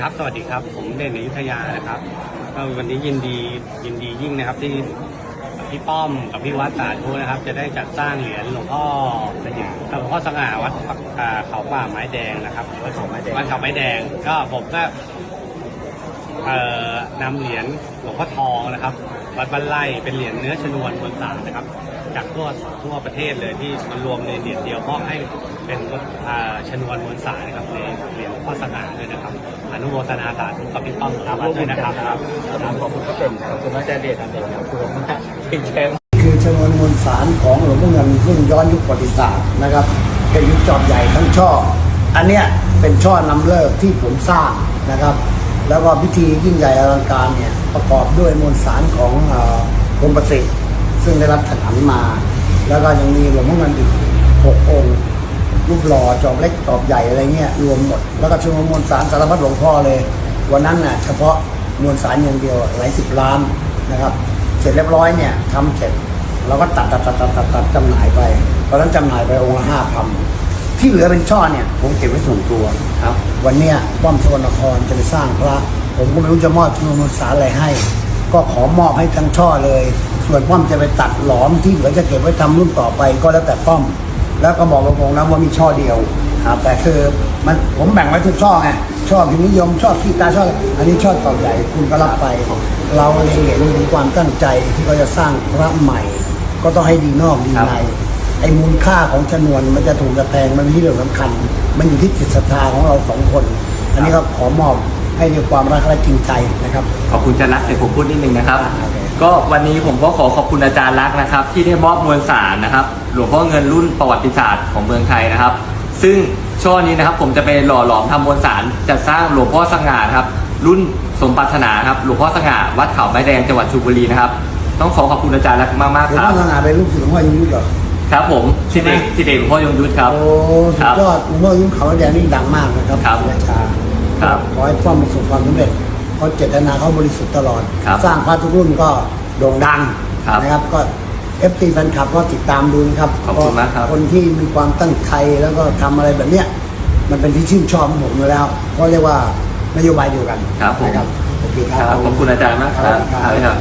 ครับ สวัสดีครับ ผมเด่นอยุธยานะครับก็วันนี้ยินดียินดียิ่งนะครับที่พี่ป้อมกับพี่วัดสาธุนะครับ จะได้จัดสร้างเหรียญหลวงพ่อสง่าหลวงพ่อสง่าวัดอ่าเขาป่าไม้แดงนะครับวัดเขาไม้แดงวัดเขาไม้แดง ก็ผมก็เอ่อนำเหรียญหลวงพ่อทองนะครับ วัดบ้านไร่เป็นเหรียญเนื้อชนวนมวลสารนะครับ จากทั่วทั่วประเทศเลยที่มันรวมในเหรียญเดียวมอบให้เป็นอ่าชนวนมวลสารนะครับในเหรียญหลวงพ่อสง่าด้วยนะครับอนุโมทนาสาธุกับพี่ป้อมครับด้วยนะครับครับขอบคุณก็เป็นขอบคุณอาจารย์เดชอาจารย์ครับขอบคุณมากเป็นแชมป์คือชนวนมวลสารของหลวงพ่อเงินรุ่นย้อนยุคประวัติศาสตร์นะครับเป็นยุคจอบใหญ่ทั้งช่อ อันเนี้ยเป็นช่อนำเลิกที่ผมสร้างนะครับ แล้วก็พิธียิ่งใหญ่อลังการเนี่ยประกอบด้วยมวลสารของกรมประสิทธิ์ซึ่งได้รับขนานมา แล้วก็ยังมีหลวงพ่อเงินอีกหกองค์รูปหล่อจอบเล็กจอบใหญ่อะไรเงี้ยรวมหมด แล้วก็ชนวนมวลสารสารพัดหลวงพ่อเลย วันนั้นน่ะเฉพาะมวลสารอย่างเดียวหลายสิบล้านนะครับ เสร็จเรียบร้อยเนี่ยทำเสร็จเราก็ตัดตัดตัดตัดตัดตัดจำหน่ายไปตอนนั้นจำหน่ายไปองค์ละห้าพัน ที่เหลือเป็นช่อเนี่ย ผมเก็บไว้ส่วนตัวครับ วันเนี้ยป้อมสกลนครจะไปสร้างพระ ผมก็ไม่รู้จะมอบชนวนมวลสารอะไรให้ ก็ขอมอบให้ทั้งช่อเลย ส่วนป้อมจะไปตัดหลอมที่เหลือจะเก็บไว้ทำรุ่นต่อไปก็แล้วแต่ป้อม แล้วก็บอกตรงๆนะว่ามีช่อเดียวครับแต่คือมันผมแบ่งไว้ทุกช่อไงช่อพิมพ์นิยมช่อขี้ตาช่ออันนี้ช่อต่อใหญ่คุณก็รับไป เราเองเห็นถึงความตั้งใจที่เราจะสร้างพระใหม่ ก็ต้องให้ดีนอกดีในไอ้มูลค่าของชนวนมันจะถูกจะแพงมันไม่ใช่เรื่องสำคัญ มันอยู่ที่จิตศรัทธาของเราสองคน อันนี้ก็ขอมอบให้ด้วยความรักและจริงใจนะครับ ขอบคุณอาจารย์รักษ์เดี๋ยวผมพูดนิดนึงนะครับอ่าโอเคก็วันนี้ผมก็ขอขอบคุณอาจารย์รักษ์นะครับ ที่ได้มอบมวลสารนะครับหลวงพ่อเงินรุ่นประวัติศาสตร์ของเมืองไทยนะครับ ซึ่งช่อนี้นะครับผมจะไปหล่อหลอมทำมวลสารจัดสร้างหลวงพ่อสง่านะครับ รุ่นสมปรารถนาครับหลวงพ่อสง่าวัดเขาไม้แดงจังหวัดชลบุรีนะครับ ต้องขอขอบคุณอาจารย์รักษ์มากหลวๆงครัพ่อบสง่าเป็นลูกศิษย์หลวงพ่อยุทธเหรอ ครับผมสิเดชสิเดชหลวงพ่อยงยุทธครับ โอ้สุครัดบยอดหลวงพ่อยุทธเขาแดงนี่ดังมากนะครับครับ ราชาครับ ขอให้ป้อมประสบความสำเร็จเพราะเจตนาเขาบริสุทธิ์ตลอด ครับสร้างพระทุกรุ่นก็โด่งดังครับ นะครับ ก็เอฟซีแฟนคลับก็ติดตามดูนะครับขอบคุณมากครับคนที่มีความตั้งใจแล้วก็ทำอะไรแบบเนี้ยมันเป็นที่ชื่นชอบของผมอยู่แล้วก็เรียกว่านโยบายเดียวกันครับผม นะครับโอเคคครัรับบขอบคุณอาจารย์มากครับครับ ครับ